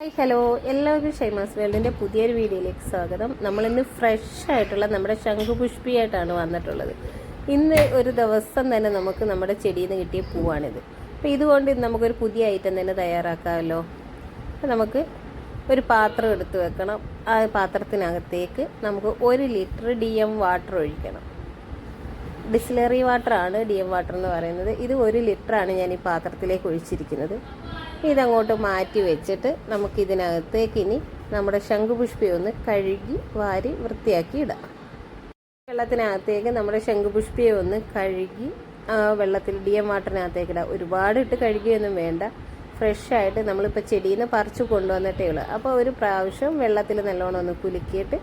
Hi hello. എല്ലാവർക്കും ഷൈമാസ് വേൾഡിന്റെ പുതിയൊരു വീഡിയോയിലേക്ക് സ്വാഗതം. നമ്മളിന്ന് ഫ്രഷ് ആയിട്ടുള്ള നമ്മുടെ ശംഖുപുഷ്പിയായിട്ടാണ് വന്നിട്ടുള്ളത്. ഇന്ന് ഒരു ദിവസം തന്നെ നമുക്ക് നമ്മുടെ ചെടിയിൽ നിന്ന് കിട്ടിയ പൂവാണിത്. അപ്പോൾ ഇതുകൊണ്ട് നമുക്കൊരു പുതിയ ഐറ്റം തന്നെ തയ്യാറാക്കാമല്ലോ. അപ്പോൾ നമുക്ക് ഒരു പാത്രം എടുത്ത് വെക്കണം. ആ പാത്രത്തിനകത്തേക്ക് നമുക്ക് ഒരു ലിറ്റർ ഡി എം വാട്ടർ ഒഴിക്കണം. ഡിസ്ലറി വാട്ടറാണ് ഡി എം വാട്ടർ എന്ന് പറയുന്നത്. ഇത് ഒരു ലിറ്ററാണ് ഞാൻ ഈ പാത്രത്തിലേക്ക് ഒഴിച്ചിരിക്കുന്നത്. ഇതങ്ങോട്ട് മാറ്റി വെച്ചിട്ട് നമുക്ക് ഇതിനകത്തേക്ക് ഇനി നമ്മുടെ ശംഖുപുഷ്പി ഒന്ന് കഴുകി വാരി വൃത്തിയാക്കി ഇടാം. വെള്ളത്തിനകത്തേക്ക് നമ്മുടെ ശംഖുപുഷ്പിയെ ഒന്ന് കഴുകി വെള്ളത്തിൽ ഡി എം വാട്ടറിനകത്തേക്ക് ഇടാം. ഒരുപാട് ഇട്ട് കഴുകിയൊന്നും വേണ്ട. ഫ്രഷായിട്ട് നമ്മളിപ്പോൾ ചെടിയിൽ നിന്ന് പറിച്ചു കൊണ്ടുവന്നിട്ടേ ഉള്ളൂ. അപ്പോൾ ഒരു പ്രാവശ്യം വെള്ളത്തിൽ നല്ലോണം ഒന്ന് കുലുക്കിയിട്ട്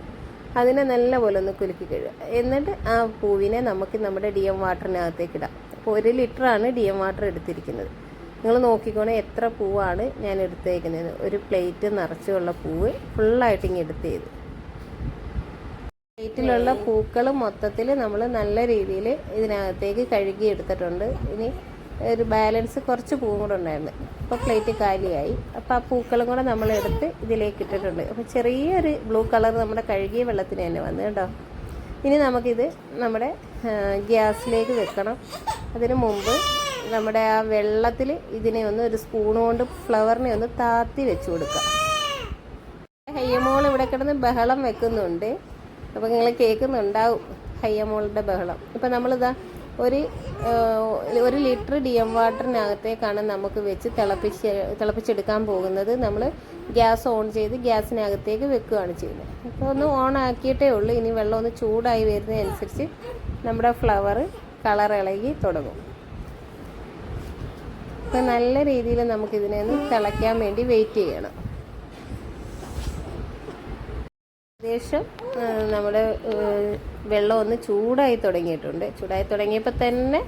അതിനെ നല്ലപോലെ ഒന്ന് കുലുക്കി കഴുകുക. എന്നിട്ട് ആ പൂവിനെ നമുക്ക് നമ്മുടെ ഡി എം വാട്ടറിനകത്തേക്ക് ഇടാം. അപ്പോൾ ഒരു ലിറ്ററാണ് ഡി എം വാട്ടർ എടുത്തിരിക്കുന്നത്. നിങ്ങൾ നോക്കിക്കോണേ എത്ര പൂവാണ് ഞാൻ എടുത്തേക്കുന്നത്. ഒരു പ്ലേറ്റ് നിറച്ചുള്ള പൂവ് ഫുള്ളായിട്ട് ഇങ്ങനെ എടുത്തേത് പ്ലേറ്റിലുള്ള പൂക്കൾ മൊത്തത്തിൽ നമ്മൾ നല്ല രീതിയിൽ ഇതിനകത്തേക്ക് കഴുകി എടുത്തിട്ടുണ്ട്. ഇനി ഒരു ബാലൻസ് കുറച്ച് പൂവും കൂടെ ഉണ്ടായിരുന്നു. അപ്പോൾ പ്ലേറ്റ് കാലിയായി. അപ്പോൾ ആ പൂക്കളും കൂടെ നമ്മൾ എടുത്ത് ഇതിലേക്ക് ഇട്ടിട്ടുണ്ട്. അപ്പോൾ ചെറിയൊരു ബ്ലൂ കളർ നമ്മുടെ കഴുകിയ വെള്ളത്തിന് തന്നെ വന്നു കേട്ടോ. ഇനി നമുക്കിത് നമ്മുടെ ഗ്യാസിലേക്ക് വെക്കണം. അതിന് മുമ്പ് നമ്മുടെ ആ വെള്ളത്തിൽ ഇതിനെ ഒന്ന് ഒരു സ്പൂൺ കൊണ്ട് ഫ്ലവറിനെ ഒന്ന് താത്തി വെച്ച് കൊടുക്കാം ഹയ്യമോൾ ഇവിടെ കിടന്ന് ബഹളം വെക്കുന്നുണ്ട്. അപ്പോൾ നിങ്ങൾ കേൾക്കുന്നുണ്ടാവും ഹയ്യമോളുടെ ബഹളം. ഇപ്പം നമ്മളിതാ ഒരു ഒരു ലിറ്റർ ഡി എം വാട്ടറിനകത്തേക്കാണ് നമുക്ക് വെച്ച് തിളപ്പിച്ച് തിളപ്പിച്ചെടുക്കാൻ പോകുന്നത്. നമ്മൾ ഗ്യാസ് ഓൺ ചെയ്ത് ഗ്യാസിനകത്തേക്ക് വെക്കുകയാണ് ചെയ്യുന്നത്. അപ്പോൾ ഒന്ന് ഓൺ ആക്കിയിട്ടേ ഉള്ളൂ. ഇനി വെള്ളം ഒന്ന് ചൂടായി വരുന്നതനുസരിച്ച് നമ്മുടെ ഫ്ലവർ കളർ ഇളകി തുടങ്ങും. അപ്പോൾ നല്ല രീതിയിൽ നമുക്കിതിനെ ഒന്ന് തിളയ്ക്കാൻ വേണ്ടി വെയിറ്റ് ചെയ്യണം. ഏകദേശം നമ്മുടെ വെള്ളം ഒന്ന് ചൂടായി തുടങ്ങിയിട്ടുണ്ട്. ചൂടായി തുടങ്ങിയപ്പോൾ തന്നെ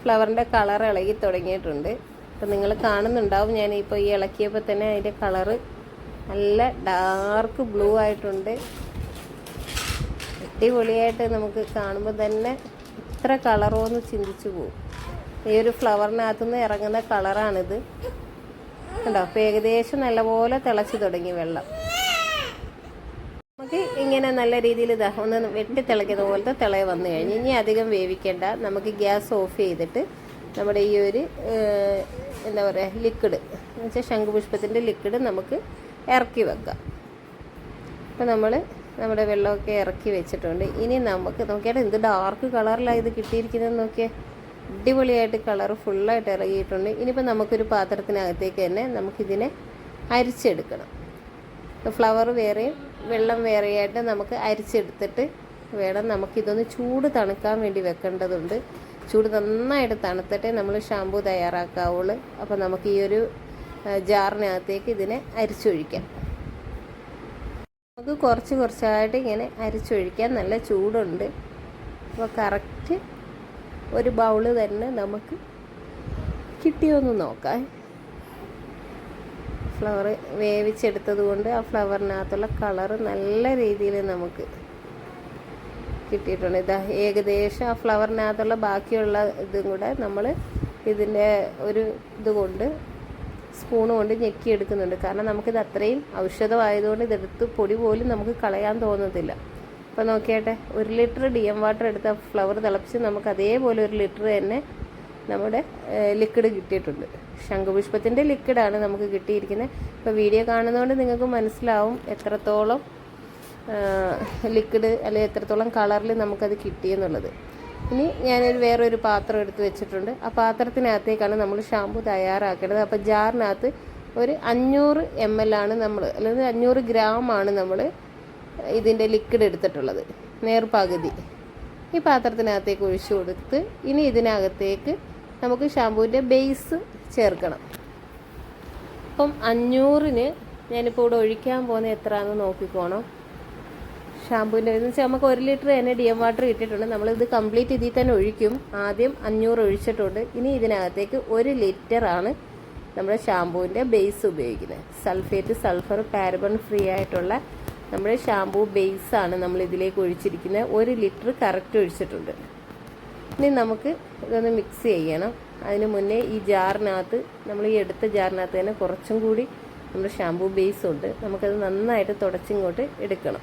ഫ്ലവറിന്റെ കളർ ഇളകി തുടങ്ങിയിട്ടുണ്ട്. അപ്പം നിങ്ങൾ കാണുന്നുണ്ടാവും ഞാൻ ഇപ്പോൾ ഈ ഇളക്കിയപ്പോൾ തന്നെ അതിന്റെ കളറ് നല്ല ഡാർക്ക് ബ്ലൂ ആയിട്ടുണ്ട്. അടിപൊളിയായിട്ട് നമുക്ക് കാണുമ്പോൾ തന്നെ ഇത്ര കളറോ എന്ന് ചിന്തിച്ചു പോകും. ഈ ഒരു ഫ്ലവറിനകത്തു നിന്ന് ഇറങ്ങുന്ന കളറാണിത്. കണ്ടോ? അപ്പോൾ ഏകദേശം നല്ലപോലെ തിളച്ച് തുടങ്ങി വെള്ളം. നമുക്ക് ഇങ്ങനെ നല്ല രീതിയിൽ ഇതാ ഒന്ന് വെട്ടി തിളയ്ക്കുന്ന പോലത്തെ തിളയ വന്നു കഴിഞ്ഞ്. ഇനി അധികം വേവിക്കേണ്ട. നമുക്ക് ഗ്യാസ് ഓഫ് ചെയ്തിട്ട് നമ്മുടെ ഈ ഒരു എന്താ പറയുക ലിക്വിഡ്. എന്ന് വെച്ചാൽ ശംഖുപുഷ്പത്തിന്റെ ലിക്വിഡ് നമുക്ക് ഇറക്കി വെക്കാം. അപ്പോൾ നമ്മൾ നമ്മുടെ വെള്ളമൊക്കെ ഇറക്കി വെച്ചിട്ടുണ്ട്. ഇനി നമുക്ക് നോക്കിയാൽ എന്ത് ഡാർക്ക് കളറിലാണ് ഇത് കിട്ടിയിരിക്കുന്നത് നോക്കിയാൽ അടിപൊളിയായിട്ട് കളർ ഫുള്ളായിട്ട് ഇറങ്ങിയിട്ടുണ്ട്. ഇനിയിപ്പോൾ നമുക്കൊരു പാത്രത്തിനകത്തേക്ക് തന്നെ നമുക്കിതിനെ അരിച്ചെടുക്കണം. ഫ്ലവർ വേറെയും വെള്ളം വേറെയായിട്ട് നമുക്ക് അരിച്ചെടുത്തിട്ട് വേണം നമുക്കിതൊന്ന് ചൂട് തണുക്കാൻ വേണ്ടി വെക്കേണ്ടതുണ്ട്. ചൂട് നന്നായിട്ട് തണുത്തിട്ടേ നമ്മൾ ഷാമ്പു തയ്യാറാക്കാവുള്ളൂ. അപ്പോൾ നമുക്ക് ഈ ഒരു ജാറിനകത്തേക്ക് ഇതിനെ അരിച്ചൊഴിക്കാം. നമുക്ക് കുറച്ച് കുറച്ചായിട്ട് ഇങ്ങനെ അരിച്ചൊഴിക്കാൻ നല്ല ചൂടുണ്ട്. അപ്പോൾ കറക്റ്റ് ഒരു ബൗൾ തന്നെ നമുക്ക് കിട്ടിയോന്ന് നോക്കാം. ഫ്ലവർ വേവിച്ചെടുത്തത് കൊണ്ട് ആ ഫ്ലവറിനകത്തുള്ള കളറ് നല്ല രീതിയിൽ നമുക്ക് കിട്ടിയിട്ടുണ്ട്. ഇതാ ഏകദേശം ആ ഫ്ലവറിനകത്തുള്ള ബാക്കിയുള്ള ഇതും കൂടെ നമ്മൾ ഇതിന്റെ ഒരു ഇതുകൊണ്ട് സ്പൂൺ കൊണ്ട് ഞെക്കി എടുക്കുന്നുണ്ട് കാരണം നമുക്കിത് അത്രയും ഔഷധമായതുകൊണ്ട് ഇതെടുത്ത് പൊടി പോലും നമുക്ക് കളയാൻ തോന്നത്തില്ല. അപ്പോൾ നോക്കിയാട്ടെ ഒരു ലിറ്റർ ഡി എം വാട്ടർ എടുത്ത ഫ്ലവർ തിളപ്പിച്ച് നമുക്ക് അതേപോലെ ഒരു ലിറ്റർ തന്നെ നമ്മുടെ ലിക്വിഡ് കിട്ടിയിട്ടുണ്ട്. ശംഖുപുഷ്പത്തിന്റെ ലിക്വിഡാണ് നമുക്ക് കിട്ടിയിരിക്കുന്നത്. ഇപ്പോൾ വീഡിയോ കാണുന്നതുകൊണ്ട് നിങ്ങൾക്ക് മനസ്സിലാവും എത്രത്തോളം ലിക്വിഡ് അല്ലെങ്കിൽ എത്രത്തോളം കളറിൽ നമുക്കത് കിട്ടിയെന്നുള്ളത് ഇനി ഞാനൊരു വേറൊരു പാത്രം എടുത്ത് വെച്ചിട്ടുണ്ട്. ആ പാത്രത്തിനകത്തേക്കാണ് നമ്മൾ ഷാമ്പു തയ്യാറാക്കേണ്ടത്. അപ്പോൾ ജാറിനകത്ത് ഒരു അഞ്ഞൂറ് എം എൽ ആണ് നമ്മൾ അല്ലെങ്കിൽ അഞ്ഞൂറ് ഗ്രാം ആണ് നമ്മൾ ഇതിന്റെ ലിക്വിഡ് എടുത്തിട്ടുള്ളത്. നേർപകുതി ഈ പാത്രത്തിനകത്തേക്ക് ഒഴിച്ചു കൊടുത്ത് ഇനി ഇതിനകത്തേക്ക് നമുക്ക് ഷാമ്പൂവിന്റെ ബേസ് ചേർക്കണം. അപ്പം അഞ്ഞൂറിന് ഞാനിപ്പോൾ ഇവിടെ ഒഴിക്കാൻ പോകുന്ന എത്രയാണെന്ന് നോക്കിക്കോണം. ഷാമ്പൂവിന്റെ എന്ന് വെച്ചാൽ നമുക്ക് ഒരു ലിറ്റർ തന്നെ ഡി എം വാട്ടർ കിട്ടിയിട്ടുണ്ട് നമ്മളിത് കംപ്ലീറ്റ് ഇതിൽ തന്നെ ഒഴിക്കും. ആദ്യം അഞ്ഞൂറ് ഒഴിച്ചിട്ടുണ്ട്. ഇനി ഇതിനകത്തേക്ക് ഒരു ലിറ്ററാണ് നമ്മുടെ ഷാമ്പൂവിന്റെ ബേസ് ഉപയോഗിക്കുന്നത്. സൾഫേറ്റ് സൾഫർ പാരബൺ ഫ്രീ ആയിട്ടുള്ള നമ്മുടെ ഷാമ്പൂ ബേസാണ് നമ്മൾ ഇതിലേക്ക് ഒഴിച്ചിരിക്കുന്നത്. ഒരു ലിറ്റർ കറക്റ്റ് ഒഴിച്ചിട്ടുണ്ട്. ഇനി നമുക്ക് ഇതൊന്ന് മിക്സ് ചെയ്യണം. അതിന് മുന്നേ ഈ ജാറിനകത്ത് നമ്മൾ ഈ എടുത്ത ജാറിനകത്ത് തന്നെ കുറച്ചും കൂടി നമ്മുടെ ഷാമ്പൂ ബേസ് ഉണ്ട്. നമുക്കത് നന്നായിട്ട് തുടച്ചിങ്ങോട്ട് എടുക്കണം.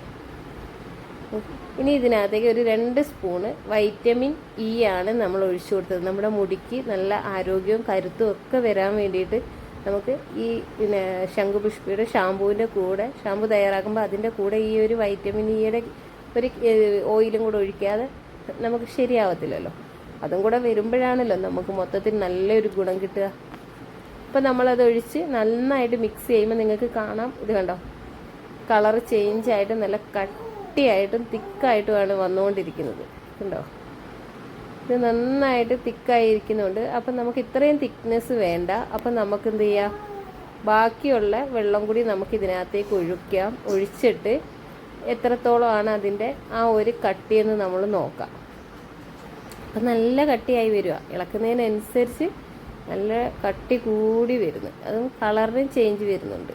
ഇനി ഇതിനകത്തേക്ക് ഒരു രണ്ട് സ്പൂണ് വൈറ്റമിൻ ഇ ആണ് നമ്മൾ ഒഴിച്ചു കൊടുത്തത്. നമ്മുടെ മുടിക്ക് നല്ല ആരോഗ്യവും കരുത്തും ഒക്കെ വരാൻ വേണ്ടിയിട്ട് നമുക്ക് ഈ പിന്നെ ശംഖുപുഷ്പിയുടെ ഷാമ്പുവിന്റെ കൂടെ ഷാമ്പു തയ്യാറാക്കുമ്പോൾ അതിന്റെ കൂടെ ഈ ഒരു വൈറ്റമിൻ ഇയുടെ ഒരു ഓയിലും കൂടെ ഒഴിക്കാതെ നമുക്ക് ശരിയാവത്തില്ലല്ലോ. അതും കൂടെ വരുമ്പോഴാണല്ലോ നമുക്ക് മൊത്തത്തിൽ നല്ലൊരു ഗുണം കിട്ടുക. അപ്പം നമ്മളത് ഒഴിച്ച് നന്നായിട്ട് മിക്സ് ചെയ്യുമ്പോൾ നിങ്ങൾക്ക് കാണാം. ഇത് കണ്ടോ? കളർ ചേഞ്ച് ആയിട്ട് നല്ല കട്ടിയായിട്ടും തിക്കായിട്ടുമാണ് വന്നുകൊണ്ടിരിക്കുന്നത്. കണ്ടോ? ഇത് നന്നായിട്ട് തിക്കായിരിക്കുന്നുണ്ട്. അപ്പം നമുക്ക് ഇത്രയും തിക്നെസ് വേണ്ട. അപ്പം നമുക്ക് എന്ത് ചെയ്യാം? ബാക്കിയുള്ള വെള്ളം കൂടി നമുക്ക് ഇതിനകത്തേക്ക് ഒഴിക്കാം. ഒഴിച്ചിട്ട് എത്രത്തോളമാണ് അതിന്റെ ആ ഒരു കട്ടിയെന്ന് നമ്മൾ നോക്കാം. അപ്പം നല്ല കട്ടിയായി വരിക. ഇളക്കുന്നതിനനുസരിച്ച് നല്ല കട്ടി കൂടി വരുന്നു. അതും കളറിനും ചേഞ്ച് വരുന്നുണ്ട്.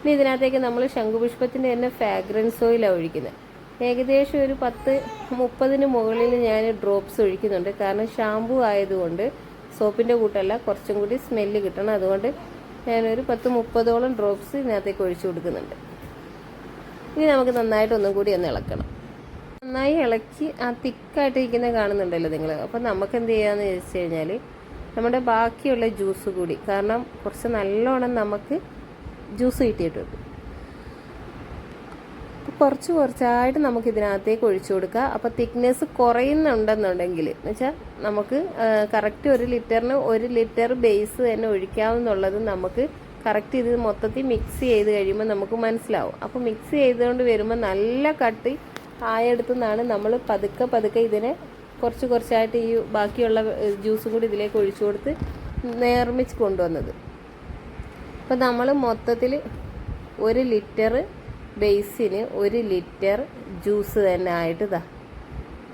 ഇനി ഇതിനകത്തേക്ക് നമ്മൾ ശംഖുപുഷ്പത്തിന്റെ തന്നെ ഫ്രാഗ്രൻസ് ഓയിലാണ് ഒഴിക്കുന്നത്. ഏകദേശം ഒരു പത്ത് മുപ്പതിന് മുകളിൽ ഞാൻ ഡ്രോപ്സ് ഒഴിക്കുന്നുണ്ട്. കാരണം ഷാമ്പു ആയതുകൊണ്ട് സോപ്പിന്റെ കൂട്ടല്ല കുറച്ചും കൂടി സ്മെല്ല് കിട്ടണം. അതുകൊണ്ട് ഞാനൊരു പത്ത് മുപ്പതോളം ഡ്രോപ്സ് ഇതിനകത്തേക്ക് ഒഴിച്ചു കൊടുക്കുന്നുണ്ട്. ഇനി നമുക്ക് നന്നായിട്ട് ഒന്നും കൂടി ഒന്ന് ഇളക്കണം. നന്നായി ഇളക്കി ആ തിക്കായിട്ട് ഇരിക്കുന്ന കാണുന്നുണ്ടല്ലോ നിങ്ങൾ. അപ്പോൾ നമുക്ക് എന്ത് ചെയ്യാന്ന് ചോദിച്ചു കഴിഞ്ഞാൽ നമ്മുടെ ബാക്കിയുള്ള ജ്യൂസ് കൂടി കാരണം കുറച്ച് നല്ലോണം നമുക്ക് ജ്യൂസ് കിട്ടിയിട്ടുണ്ട്. കുറച്ച് കുറച്ചായിട്ട് നമുക്ക് ഇതിനകത്തേക്ക് ഒഴിച്ചു കൊടുക്കുക. അപ്പോൾ തിക്നെസ് കുറയുന്നുണ്ടെന്നുണ്ടെങ്കിൽ എന്ന് വെച്ചാൽ നമുക്ക് കറക്റ്റ് ഒരു ലിറ്ററിന് ഒരു ലിറ്റർ ബേസ് തന്നെ ഒഴിക്കാവുന്നുള്ളത് നമുക്ക് കറക്റ്റ് ഇത് മൊത്തത്തിൽ മിക്സ് ചെയ്ത് കഴിയുമ്പോൾ നമുക്ക് മനസ്സിലാവും. അപ്പോൾ മിക്സ് ചെയ്തുകൊണ്ട് വരുമ്പോൾ നല്ല കട്ടി ആയെടുത്തുനിന്നാണ് നമ്മൾ പതുക്കെ പതുക്കെ ഇതിനെ കുറച്ച് കുറച്ചായിട്ട് ഈ ബാക്കിയുള്ള ജ്യൂസും കൂടി ഇതിലേക്ക് ഒഴിച്ചു കൊടുത്ത് നേർമിച്ച് കൊണ്ടുവന്നത്. അപ്പം നമ്മൾ മൊത്തത്തിൽ ഒരു ലിറ്റർ ബേസിന് ഒരു ലിറ്റർ ജ്യൂസ് തന്നെ ആയിട്ട് ഇതാ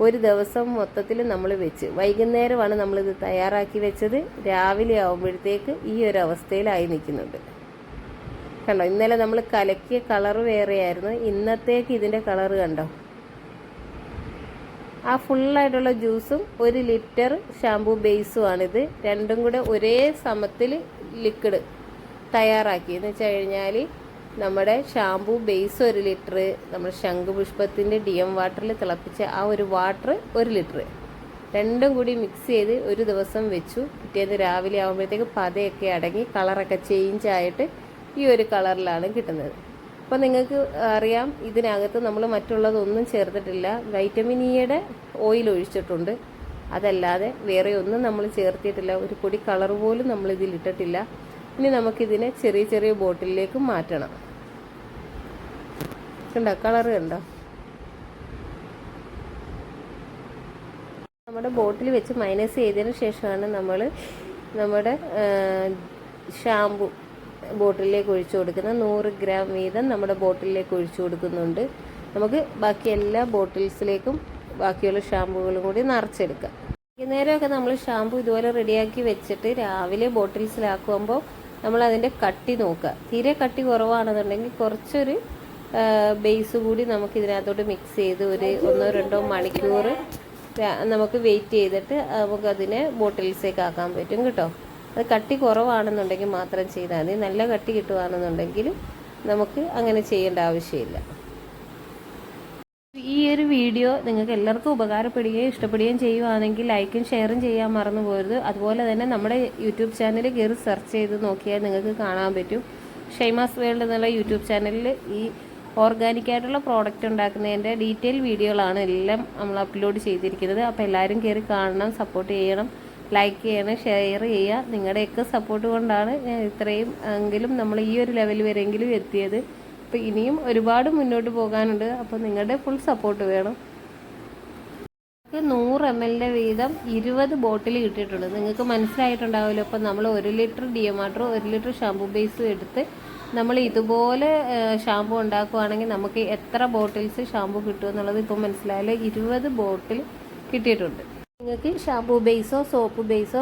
ഒരു ദിവസം മൊത്തത്തിൽ നമ്മൾ വെച്ച്. വൈകുന്നേരമാണ് നമ്മളിത് തയ്യാറാക്കി വെച്ചത്. രാവിലെ ആകുമ്പോഴത്തേക്ക് ഈ ഒരു അവസ്ഥയിലായി നിൽക്കുന്നുണ്ട് കണ്ടോ? ഇന്നലെ നമ്മൾ കലക്കിയ കളർ വേറെയായിരുന്നു. ഇന്നത്തേക്ക് ഇതിന്റെ കളർ കണ്ടോ? ആ ഫുള്ളായിട്ടുള്ള ജ്യൂസും ഒരു ലിറ്റർ ഷാമ്പൂ ബേസുമാണിത് രണ്ടും കൂടെ ഒരേ സമത്തിൽ ലിക്വിഡ് തയ്യാറാക്കി. എന്ന് വെച്ച് കഴിഞ്ഞാൽ നമ്മുടെ ഷാമ്പൂ ബേസ് ഒരു ലിറ്റർ നമ്മൾ ശംഖുപുഷ്പത്തിന്റെ ഡി എം വാട്ടറിൽ തിളപ്പിച്ച ആ ഒരു വാട്ടർ ഒരു ലിറ്റർ രണ്ടും കൂടി മിക്സ് ചെയ്ത് ഒരു ദിവസം വെച്ചു. പിറ്റേന്ന് രാവിലെ ആകുമ്പോഴത്തേക്ക് പതയൊക്കെ അടങ്ങി കളറൊക്കെ ചേഞ്ച് ആയിട്ട് ഈ ഒരു കളറിലാണ് കിട്ടുന്നത്. അപ്പോൾ നിങ്ങൾക്ക് അറിയാം ഇതിനകത്ത് നമ്മൾ മറ്റുള്ളതൊന്നും ചേർത്തിട്ടില്ല. വൈറ്റമിൻ ഇയുടെ ഓയിൽ ഒഴിച്ചിട്ടുണ്ട്. അതല്ലാതെ വേറെ ഒന്നും നമ്മൾ ചേർത്തിട്ടില്ല. ഒരു പൊടി കളർ പോലും നമ്മൾ ഇതിൽ ഇട്ടിട്ടില്ല. ഇനി നമുക്കിതിനെ ചെറിയ ചെറിയ ബോട്ടിലേക്ക് മാറ്റണം. കണ്ടോ കളർ കണ്ടോ? നമ്മുടെ ബോട്ടിൽ വെച്ച് മൈനസ് ചെയ്തതിന് ശേഷമാണ് നമ്മൾ നമ്മുടെ ഷാമ്പു ബോട്ടിലേക്ക് ഒഴിച്ചു കൊടുക്കുന്നത്. നൂറ് ഗ്രാം വീതം നമ്മുടെ ബോട്ടിലേക്ക് ഒഴിച്ചു കൊടുക്കുന്നുണ്ട്. നമുക്ക് ബാക്കി എല്ലാ ബോട്ടിൽസിലേക്കും ബാക്കിയുള്ള ഷാമ്പുകളും കൂടി നിറച്ചെടുക്കാം. വൈകുന്നേരമൊക്കെ നമ്മൾ ഷാമ്പു ഇതുപോലെ റെഡിയാക്കി വെച്ചിട്ട് രാവിലെ ബോട്ടിൽസിലാക്കുമ്പോൾ നമ്മൾ അതിന്റെ കട്ടി നോക്കുക. തീരെ കട്ടി കുറവാണെന്നുണ്ടെങ്കിൽ കുറച്ചൊരു ബേസ് കൂടി നമുക്ക് ഇതിനകത്തോട്ട് മിക്സ് ചെയ്ത് ഒരു ഒന്നോ രണ്ടോ മണിക്കൂർ നമുക്ക് വെയിറ്റ് ചെയ്തിട്ട് നമുക്കതിനെ ബോട്ടിൽസേക്ക് ആക്കാൻ പറ്റും കേട്ടോ. അത് കട്ടി കുറവാണെന്നുണ്ടെങ്കിൽ മാത്രം ചെയ്താൽ മതി. നല്ല കട്ടി കിട്ടുകയാണെന്നുണ്ടെങ്കിൽ നമുക്ക് അങ്ങനെ ചെയ്യേണ്ട ആവശ്യമില്ല. ഈ ഒരു വീഡിയോ നിങ്ങൾക്ക് എല്ലാവർക്കും ഉപകാരപ്പെടുകയും ഇഷ്ടപ്പെടുകയും ചെയ്യുവാണെങ്കിൽ ലൈക്കും ഷെയറും ചെയ്യാൻ മറന്നു പോരുത്. അതുപോലെ തന്നെ നമ്മുടെ യൂട്യൂബ് ചാനൽ കയറി സെർച്ച് ചെയ്ത് നോക്കിയാൽ നിങ്ങൾക്ക് കാണാൻ പറ്റും. ഷൈമാസ് വേൾഡ് എന്നുള്ള യൂട്യൂബ് ചാനലിൽ ഈ ഓർഗാനിക്കായിട്ടുള്ള പ്രോഡക്റ്റ് ഉണ്ടാക്കുന്നതിന്റെ ഡീറ്റെയിൽ വീഡിയോകളാണ് എല്ലാം നമ്മൾ അപ്ലോഡ് ചെയ്തിരിക്കുന്നത്. അപ്പോൾ എല്ലാവരും കയറി കാണണം സപ്പോർട്ട് ചെയ്യണം ലൈക്ക് ചെയ്യണം ഷെയർ ചെയ്യുക. നിങ്ങളുടെയൊക്കെ സപ്പോർട്ട് കൊണ്ടാണ് ഞാൻ ഇത്രയും എങ്കിലും നമ്മൾ ഈ ഒരു ലെവൽ വരെയെങ്കിലും എത്തിയത്. അപ്പോൾ ഇനിയും ഒരുപാട് മുന്നോട്ട് പോകാനുണ്ട്. അപ്പോൾ നിങ്ങളുടെ ഫുൾ സപ്പോർട്ട് വേണം. നൂറ് എം എല്ലിന്റെ വീതം ഇരുപത് ബോട്ടിൽ കിട്ടിയിട്ടുണ്ട്. നിങ്ങൾക്ക് മനസ്സിലായിട്ടുണ്ടാവുമല്ലോ. അപ്പോൾ നമ്മൾ ഒരു ലിറ്റർ ഡിയമാട്ടറും ഒരു ലിറ്റർ ഷാമ്പു ബേസും എടുത്ത് നമ്മൾ ഇതുപോലെ ഷാമ്പു ഉണ്ടാക്കുവാണെങ്കിൽ നമുക്ക് എത്ര ബോട്ടിൽസ് ഷാമ്പു കിട്ടുമെന്നുള്ളത് ഇപ്പോൾ മനസ്സിലായാലും? ഇരുപത് ബോട്ടിൽ കിട്ടിയിട്ടുണ്ട്. നിങ്ങൾക്ക് ഷാമ്പൂ ബേസോ സോപ്പ് ബേസോ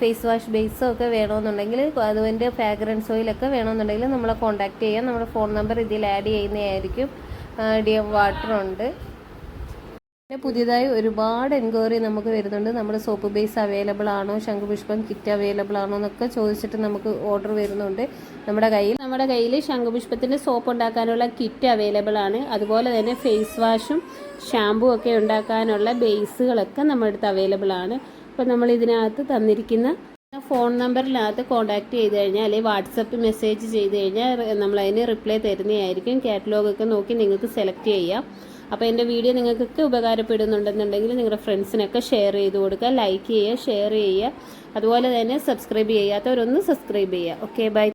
ഫേസ് വാഷ് ബേസോ ഒക്കെ വേണമെന്നുണ്ടെങ്കിൽ അതിന്റെ ഫ്രാഗ്രൻസ് ഓയിലൊക്കെ വേണമെന്നുണ്ടെങ്കിൽ നമ്മളെ കോൺടാക്റ്റ് ചെയ്യാം. നമ്മുടെ ഫോൺ നമ്പർ ഇതിൽ ആഡ് ചെയ്യുന്നതായിരിക്കും. ഡി എം വാട്ടർ ഉണ്ട്. പിന്നെ പുതിയതായി ഒരുപാട് എൻക്വയറി നമുക്ക് വരുന്നുണ്ട്. നമ്മുടെ സോപ്പ് ബേസ് അവൈലബിൾ ആണോ? ശംഖുപുഷ്പം കിറ്റ് അവൈലബിൾ ആണോ എന്നൊക്കെ ചോദിച്ചിട്ട് നമുക്ക് ഓർഡർ വരുന്നുണ്ട് നമ്മുടെ കയ്യിൽ. നമ്മുടെ കയ്യിൽ ശംഖുപുഷ്പത്തിന്റെ സോപ്പ് ഉണ്ടാക്കാനുള്ള കിറ്റ് അവൈലബിൾ ആണ്. അതുപോലെ തന്നെ ഫേസ് വാഷും ഷാമ്പൂ ഒക്കെ ഉണ്ടാക്കാനുള്ള ബേസുകളൊക്കെ നമ്മുടെ അടുത്ത് അവൈലബിൾ ആണ്. അപ്പോൾ നമ്മൾ ഇതിനകത്ത് തന്നിരിക്കുന്ന ഫോൺ നമ്പറിനകത്ത് കോൺടാക്ട് ചെയ്ത് കഴിഞ്ഞാൽ അല്ലെങ്കിൽ വാട്സപ്പ് മെസ്സേജ് ചെയ്ത് കഴിഞ്ഞാൽ നമ്മൾ അതിന് റിപ്ലൈ തരുന്നതായിരിക്കും. കാറ്റലോഗൊക്കെ നോക്കി നിങ്ങൾക്ക് സെലക്ട് ചെയ്യാം. അപ്പോൾ എന്റെ വീഡിയോ നിങ്ങൾക്കൊക്കെ ഉപകാരപ്പെടുന്നുണ്ടെന്നുണ്ടെങ്കിൽ നിങ്ങളുടെ ഫ്രണ്ട്സിനൊക്കെ ഷെയർ ചെയ്ത് കൊടുക്കുക ലൈക്ക് ചെയ്യുക ഷെയർ ചെയ്യുക. അതുപോലെ തന്നെ സബ്സ്ക്രൈബ് ചെയ്യാത്തവരൊന്ന് സബ്സ്ക്രൈബ് ചെയ്യുക. Okay bye